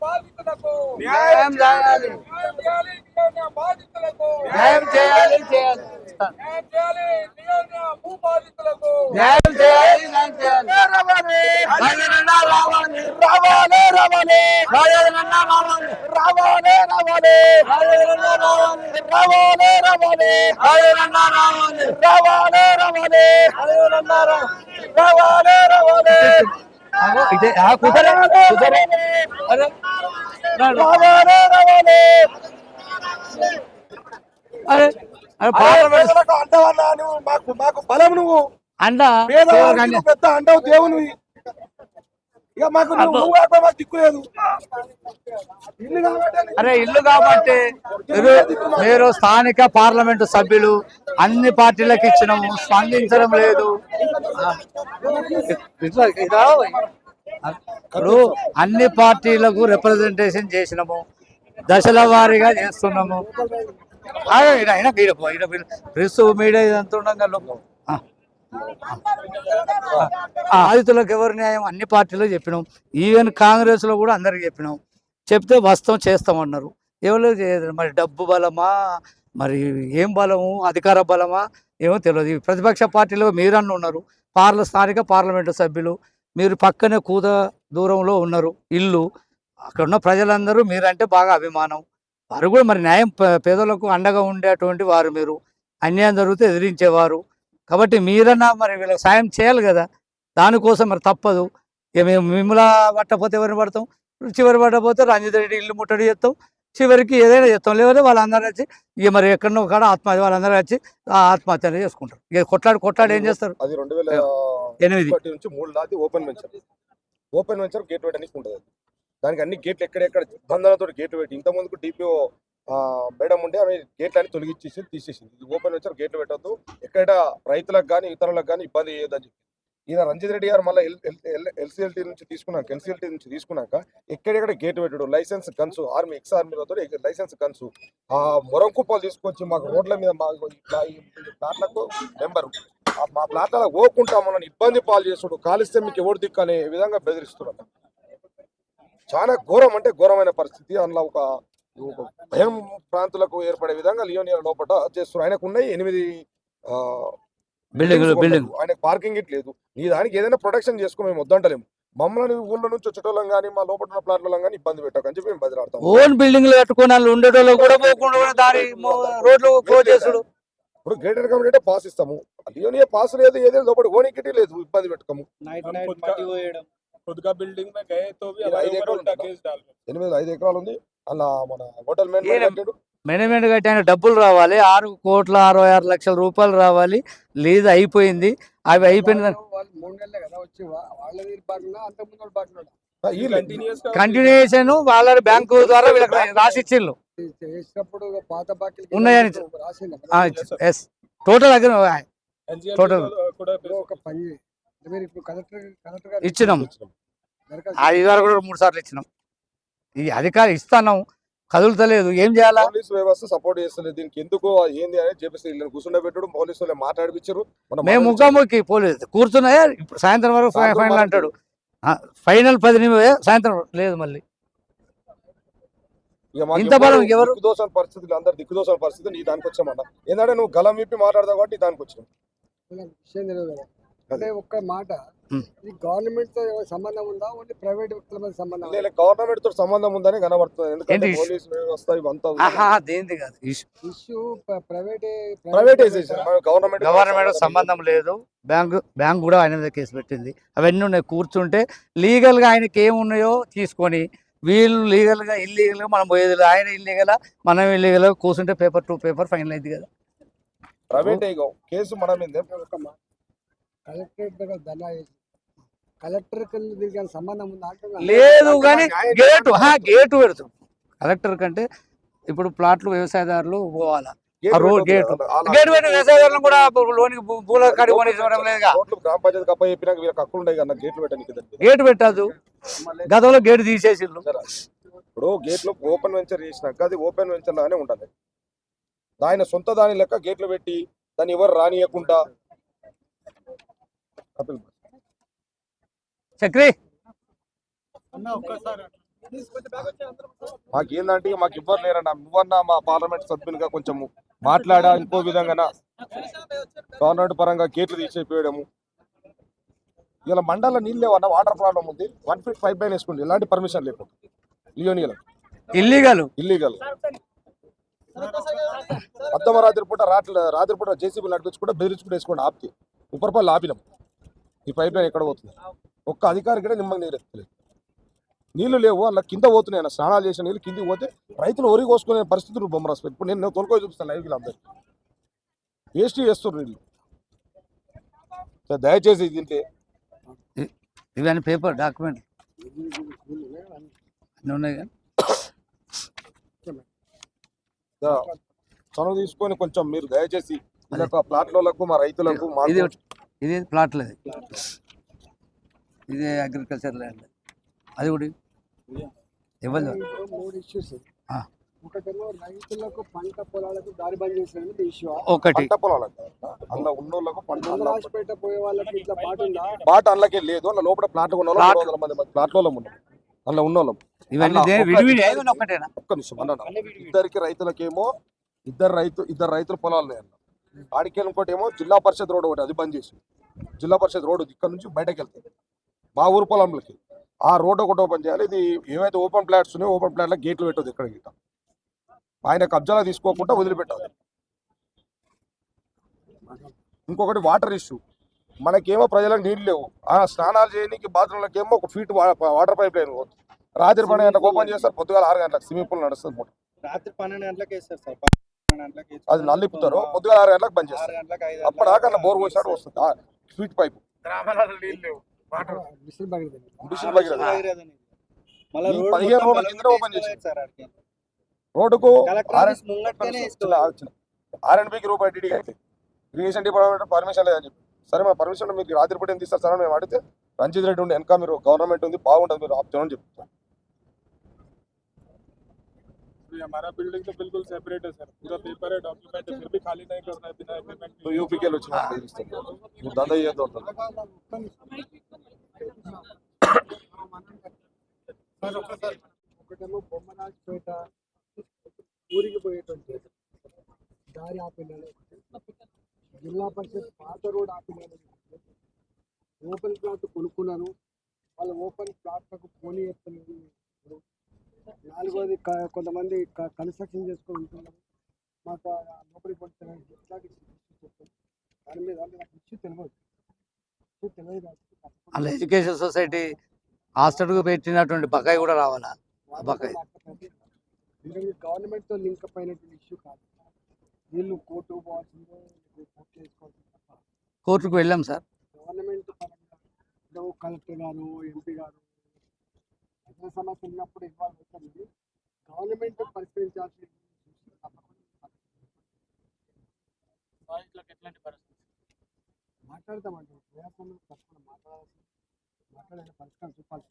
బాధితులకు న్యాయం చేయాలి. బాధితులకు న్యాయం చేయాలి చేయాలి. న్యాయం చేయాలి. భూ బాధితులకు న్యాయం చేయాలి న్యాయం చేయాలి. రావాలి రావాలి రావాలి రాజన్న రావాలి రావాలి రావాలి రాజన్న రావాలి రావాలి రావాలి రాజన్న రావాలి రావాలి రావాలి రాజన్న రావాలి రావాలి అరే అండవన్నా నువ్వు మాకు మాకు బలం నువ్వు. అండ పెద్ద అండవు దేవుని. ఇక మాకు నువ్వు నువ్వు కాకపోతే మాకు దిక్కు లేదు. ఇల్లు కాబట్టి అరే ఇల్లు కాబట్టి మీరు స్థానిక పార్లమెంటు సభ్యులు అన్ని పార్టీలకు ఇచ్చినాము స్పందించడం లేదు. ఇట్లా ఇదా? ఇప్పుడు అన్ని పార్టీలకు రిప్రజెంటేషన్ చేసినాము దశల వారీగా చేస్తున్నాము అయినా ప్రెస్ మీడియా ఇదంతా ఉండగా లోపం. ఆ. బాధితులకు ఎవరు న్యాయం అన్ని పార్టీలు చెప్పినాం ఈవెన్ కాంగ్రెస్లో కూడా అందరికి చెప్పినాం చెప్తే వస్తాం చేస్తామన్నారు ఎవరు చేయలేదు మరి డబ్బు బలమా? మరి ఏం బలము? అధికార బలమా? ఏమో తెలియదు. ప్రతిపక్ష పార్టీలో మీరన్న ఉన్నారు. పార్ల స్థానిక పార్లమెంటు సభ్యులు. మీరు పక్కనే కూత దూరంలో ఉన్నారు. ఇల్లు. అక్కడ ఉన్న ప్రజలందరూ మీరంటే బాగా అభిమానం. వారు కూడా మరి న్యాయం పేదలకు అండగా ఉండేటువంటి వారు మీరు. అన్యాయం జరిగితే ఎదిరించేవారు. కాబట్టి మీరన్నా మరి వీళ్ళకి సాయం చేయాలి కదా. దానికోసం మరి తప్పదు. ఇక మేము మిమ్మల్ని పట్టకపోతే ఎవరిని పడతాం? చివరి పడకపోతే రంజిత్ రెడ్డి ఇల్లు ముట్టడి చేస్తాం. చివరికి ఏదైనా చేస్తాం. లేకపోతే వాళ్ళందరూ వచ్చి ఇక మరి ఎక్కడో కాడ ఆత్మహత్య వాళ్ళందరూ వచ్చి ఆ ఆత్మహత్య అనేది చేసుకుంటారు. ఇక కొట్లాడి కొట్లాడి ఏం చేస్తారు? ఎనిమిది. నుంచి మూడు దాటి open venture. Open venture gate పెట్టడానికి ఉంటుంది అది. దానికి అన్ని గేట్లు ఎక్కడెక్కడ బంధనతో గేట్లు పెట్టి ఇంత ముందుకు డిపిఓ మేడం ఉండే ఆమె గేట్లు అన్ని తొలగించేసి తీసేసింది. ఇది ఓపెన్ వెంచర్ గేట్లు పెట్టద్దు. ఎక్కడ రైతులకు కానీ ఇతరులకు కానీ ఇబ్బంది చేయొద్దని చెప్పి. ఈయన రంజిత్ రెడ్డి గారు మళ్ళీ ఎల్సీఎల్టీ నుంచి తీసుకున్నాక ఎన్సీఎల్టీ నుంచి తీసుకున్నాక ఎక్కడెక్కడ గేట్ పెట్టాడు? లైసెన్స్ గన్స్ ఆర్మీ ఎక్స్ ఆర్మీలతో లైసెన్స్ గన్స్. ఆ మొరం కుప్పలు తీసుకొచ్చి మాకు రోడ్ల మీద మా ప్లాట్లకు నెంబరు మా ప్లాట్ల పోకుండా మనల్ని ఇబ్బంది పాలు చేస్తుడు. కాలిస్తే మీకు ఎవరు దిక్కు అనే విధంగా బెదిరిస్తున్నాడు చాలా ఘోరం అంటే ఘోరమైన పరిస్థితి. అందులో ఒక భయం ప్రాంతులకు ఏర్పడే విధంగా లియోనియర్ లోపల చేస్తున్నారు ఆయనకున్నాయి ఎనిమిది బిల్డింగ్ బిల్డింగ్ ఆయన పార్కింగ్ ఇట్ లేదు. నీ దానికి ఏదైనా ప్రొటెక్షన్ చేసుకో మేము వద్దంటలేము. మమ్మల్ని ఊళ్ళో నుంచి వచ్చేటోళ్ళం కానీ మా లోపల ఉన్న ప్లాట్లలో కానీ ఇబ్బంది పెట్టక అని చెప్పి మేము బదిలాడతాం. ఓన్ బిల్డింగ్లు కట్టుకున్న ఉండేటోళ్ళు కూడా పోకుండా దారి రోడ్లు క్లోజ్ చేసుడు. ఇప్పుడు గ్రేటర్ కమిటీ పాస్ ఇస్తాము. లియోనియా పాస్ లేదు ఏదైనా లోపల ఓనికిటీ లేదు. ఇబ్బంది పెట్టుకోము. ఎనిమిది ఐదు ఎకరాలు ఉంది. అలా మన హోటల్ మేనేజ్మెంట్ మేనేజ్మెంట్ కట్టి ఆయన డబ్బులు రావాలి. ఆరు కోట్ల అరవై ఆరు లక్షల రూపాయలు రావాలి. లీజ్ అయిపోయింది. అవి అయిపోయిన కంటిన్యూషన్ వాళ్ళ బ్యాంకు ద్వారా వీళ్ళకి రాసిచ్చిళ్ళు. చేసినప్పుడు పాత బాకీలు ఉన్నాయని ఎస్ టోటల్ దగ్గర NCLT Total. को- కూడా ఒక పని. చేయి. మీరు ఇప్పుడు కలెక్టర్ కలెక్టర్ గారు ఇచ్చినాం. అది వరకు కూడా మూడు సార్లు ఇచ్చినాం. ఈ అధికారం ఇస్తాను కదులుతలేదు. ఏం చేయాలా? పోలీస్ వ్యవస్థ సపోర్ట్ చేస్తలేదు దీనికి ఎందుకు ఏంది అనేది చెప్పేసి వీళ్ళని కూర్చుండబెట్టడు పోలీసు వాళ్ళు మాట్లాడిపించారు మేము ముఖాముఖి పోలేదు కూర్చున్నాయా? ఇప్పుడు సాయంత్రం వరకు ఫైనల్. అంటాడు. ఫైనల్ పది నిమిషం సాయంత్రం లేదు మళ్ళీ. ఇంత బలం ఎవరు? దిక్కుదోసని పరిస్థితులు అందరు దిక్కుదోసని పరిస్థితి నీ దానికి వచ్చామన్న. ఏంటంటే నువ్వు గలం విప్పి మాట్లాడతావు కాబట్టి దానికి వచ్చాం విషయం తెలియదు ఒక్క మాట గవర్నమెంట్తో ఏమైనా సంబంధం ఉందా? ఓన్లీ ప్రైవేట్ వ్యక్తుల మీద సంబంధం ఉందా? లేదు గవర్నమెంట్తో సంబంధం ఉందని కనబడుతుంది. ఎందుకంటే? పోలీస్ ఇవంతా ఆహా దేంది కాదు issue. Issue private privatisation government government సంబంధం లేదు. బ్యాంక్ బ్యాంక్ కూడా ఆయన మీద కేసు పెట్టింది. అవన్నీ ఉన్నాయి కూర్చుంటే లీగల్గా ఆయనకి ఏమున్నాయో తీసుకొని వీళ్ళు లీగల్గా ఇల్లీగల్గా మనం పోయేది. ఆయన ఇల్లీగల్ మనం ఇల్లీగల్ కూర్చుంటే పేపర్ టు పేపర్ ఫైనల్ అయింది కదా. ప్రైవేట్ కేసు మన కలెక్టరేట్ దగ్గర ధర్నా చేసి కలెక్టర్ సంబంధం ఉందా. లేదు కానీ గేటు గేటు పెడుతుంది కలెక్టర్ కంటే ఇప్పుడు ప్లాట్లు వ్యవసాయదారులు పోవాలా. Road gate. గేటు పెట్టి వ్యవసాయదారులను కూడా లోనికి భూ- భూల కాడి కొనివ్వడం లేదుగా రోడ్లు గ్రామ పంచాయతీ కప్ప చెప్పినాక వీళ్ళకి హక్కులు ఉన్నాయి కదా గేట్లు పెట్టడానికి. గేటు పెట్టదు గతంలో గేటు తీసేసిండ్రు ఇప్పుడు గేట్లు ఓపెన్ వెంచర్ చేసినాక అది ఓపెన్ వెంచర్ లానే ఉండాలి ఆయన సొంత దాని లెక్క గేట్లు పెట్టి దాన్ని ఎవరు రానియకుండా. చక్రి. అన్న ఒక్కసారి మాకు ఇవ్వరు లేరన్నా. నువ్వన్నా మా పార్లమెంట్ సభ్యునిగా కొంచెం మాట్లాడా ఇంకో విధంగా గవర్నమెంట్ పరంగా గేట్లు తీసేపోయడము. ఇలా మండల నీళ్ళు లేవన్న వాటర్ ప్రాబ్లం ఉంది. వన్ ఫీట్ పైప్ లైన్ వేసుకోండి. ఎలాంటి పర్మిషన్ లేకుండా. లియోనియల్ ఇల్లీగల్ ఇల్లీగల్ అద్దమ రాత్రి పూట రాత్రి రాత్రి పూట జేసీబీ నడిపించుకుంటే బెదిరించుకుంటూ వేసుకోండి ఆపితే. ఉపరిపల్లి ఆపినాం. ఈ పైప్ లైన్ ఎక్కడ పోతుంది? ఒక్క అధికారి కూడా నిమ్మకి నీరు ఎత్తలేదు నీళ్ళు లేవు అలా కింద పోతున్నాయి అన్న స్నానాలు చేసిన నీళ్ళు కిందికి పోతే రైతులు ఒరి కోసుకునే పరిస్థితులు బొమ్మరాసు ఇప్పుడు నేను తొలకొని చూపిస్తాను లైవ్కి అందరు వేస్ట్ చేస్తున్నారు వీళ్ళు. సో దయచేసి దీంట్లో ఇవన్నీ పేపర్ డాక్యుమెంట్. ఉన్నాయి కానీ చనువు తీసుకొని కొంచెం మీరు దయచేసి ప్లాట్లకు మా రైతులకు మాకు ఇది ప్లాట్లు ఇది ఇది అగ్రికల్చర్ ల్యాండ్ అది కూడా ఇవ్వదు. ఒకటేమో రైతులకు పంట పొలాలకు దారి బంద్ చేసేది ఇష్యూ ఒకటి. పంట పొలాలకు అందులో ఉన్నోళ్ళకు పంట పోయే వాళ్ళకి ఇట్లా పాట ఉందా? బాట అందులోకి లేదు. అందులో లోపల ప్లాట్ ఉన్న ప్లాట్. వందల మంది ప్లాట్లో ఉన్నాం. అందులో ఉన్నోళ్ళం. ఇవన్నీ ఒక్క నిమిషం. అన్న ఇద్దరికి రైతులకేమో ఇద్దరు రైతు ఇద్దరు రైతుల పొలాలు అన్న ఆడికి ఇంకోటి ఏమో జిల్లా పరిషత్ రోడ్ ఒకటి అది బంద్ చేసి. జిల్లా పరిషత్ రోడ్ ఇక్కడ నుంచి బయటకు వెళ్తాయి మా ఊరు పొలంలోకి. ఆ రోడ్ ఒకటి ఓపెన్ చేయాలి. ఇది ఏవైతే ఓపెన్ ప్లాట్స్ ఉన్నాయో ఓపెన్ ప్లాట్ల గేట్లు పెట్టదు ఇక్కడ గిట్ట ఆయన కబ్జాలో తీసుకోకుండా వదిలిపెట్టాలి. ఇంకొకటి వాటర్ ఇష్యూ. మనకేమో ప్రజలకు నీళ్ళు లేవు. ఆ స్నానాలు చేయడానికి బాత్రూంలకి ఏమో ఒక ఫీట్ వాటర్ పైప్ లైన్ పోతుంది. రాత్రి పన్నెండు గంటలకు ఓపెన్ చేస్తారు. పొద్దుగాల ఆరు గంటలకు స్విమ్మింగ్ పూల్ నడుస్తుంది రాత్రి పన్నెండు గంటలకు వేస్తారు సార్. అది నల్లిపుతారు పొద్దుగాల ఆరు గంటలకు బంద్ చేస్తారు. అప్పటిదాకా బోర్ పోసినట్టు వస్తుంది. ఆ స్వీట్ పైప్. మిషన్ పదిహేను రోజుల కింద ఓపెన్. రోడ్డుకు. ఆర్ఎండ్బికి రూపాయి డీడీ అయితే ఇరిగేషన్ డిపార్ట్మెంట్ పర్మిషన్ లేదని చెప్పి. సరే మా పర్మిషన్ మీకు రాత్రి పూట ఎంత ఇస్తారు సార్ అని మేము అడిగితే రంజిత్ రెడ్డి ఉండి వెనక మీరు గవర్నమెంట్ ఉంది బాగుంటుంది మీరు ఆపుతామని చెప్తారు. ये हमारा बिल्डिंग तो बिल्कुल सेपरेट है सर पूरा पेपर है डॉक्यूमेंट है फिर भी खाली नहीं करना है बिना एग्रीमेंट నువ్వు యూపీకి వెళ్ళి వచ్చి మాకు బెదిరిస్తావు. నువ్వు దందా చేయొద్దు అంటుంది ఒకటేమో బొమ్మరాజపేట ఊరికి పోయేటువంటి దారి ఆపినాడు జిల్లా పరిషత్ పాత రోడ్ ఆపినాడు ఓపెన్ ప్లాట్ కొనుక్కున్నాను వాళ్ళ ఓపెన్ ప్లాట్లకు పోనీ ఎత్తలేదు నాలుగోది కొంతమంది కన్స్ట్రక్షన్ చేసుకొని ఉంటున్నారు మాకు లోపలికి పోతే ఇట్లాంటి. దాని మీద నాకు ఇష్యూ తెలియదు ఇష్యూ అలా ఎడ్యుకేషన్ సొసైటీ హాస్టల్కు పెట్టినటువంటి బకాయి కూడా రావాలా? బకాయి. గవర్నమెంట్తో లింక్ అప్ అయినటువంటి ఇష్యూ కాదు. వీళ్ళు కోర్టు పోవాల్సిందే కోర్టు చేసుకోవాల్సిందే తప్ప. కోర్టుకు వెళ్ళాం సార్. గవర్నమెంట్ పరంగా కలెక్టర్ గారు ఎంపీ గారు ప్రజల సమస్య ఉన్నప్పుడు ఇన్వాల్వ్ అవుతుంది గవర్నమెంట్ పరిష్కరించాల్సిన issues తప్పకుండా మాట్లాడతామండి. ప్రయాసంలో తప్పకుండా మాట్లాడాల్సి మాట్లాడే పరిష్కారం చూపాల్సి